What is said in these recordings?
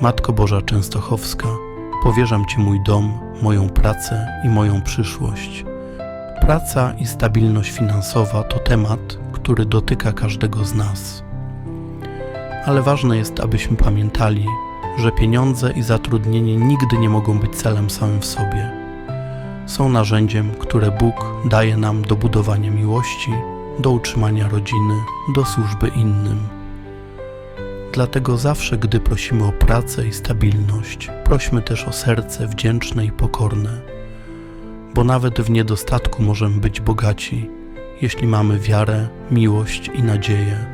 Matko Boża Częstochowska, powierzam Ci mój dom, moją pracę i moją przyszłość. Praca i stabilność finansowa to temat, który dotyka każdego z nas. Ale ważne jest, abyśmy pamiętali, że pieniądze i zatrudnienie nigdy nie mogą być celem samym w sobie. Są narzędziem, które Bóg daje nam do budowania miłości, do utrzymania rodziny, do służby innym. Dlatego zawsze, gdy prosimy o pracę i stabilność, prośmy też o serce wdzięczne i pokorne, bo nawet w niedostatku możemy być bogaci, jeśli mamy wiarę, miłość i nadzieję.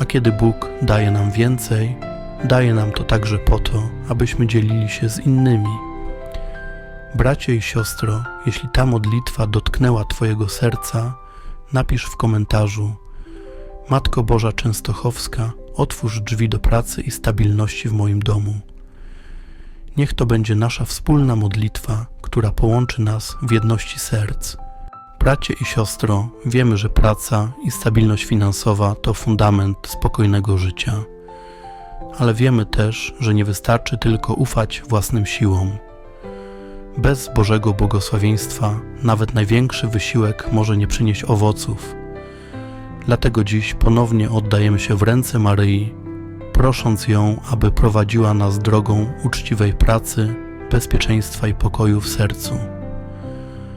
A kiedy Bóg daje nam więcej, daje nam to także po to, abyśmy dzielili się z innymi. Bracie i siostro, jeśli ta modlitwa dotknęła Twojego serca, napisz w komentarzu: Matko Boża Częstochowska, otwórz drzwi do pracy i stabilności w moim domu. Niech to będzie nasza wspólna modlitwa, która połączy nas w jedności serc. Bracie i siostro, wiemy, że praca i stabilność finansowa to fundament spokojnego życia. Ale wiemy też, że nie wystarczy tylko ufać własnym siłom. Bez Bożego błogosławieństwa nawet największy wysiłek może nie przynieść owoców. Dlatego dziś ponownie oddajemy się w ręce Maryi, prosząc ją, aby prowadziła nas drogą uczciwej pracy, bezpieczeństwa i pokoju w sercu.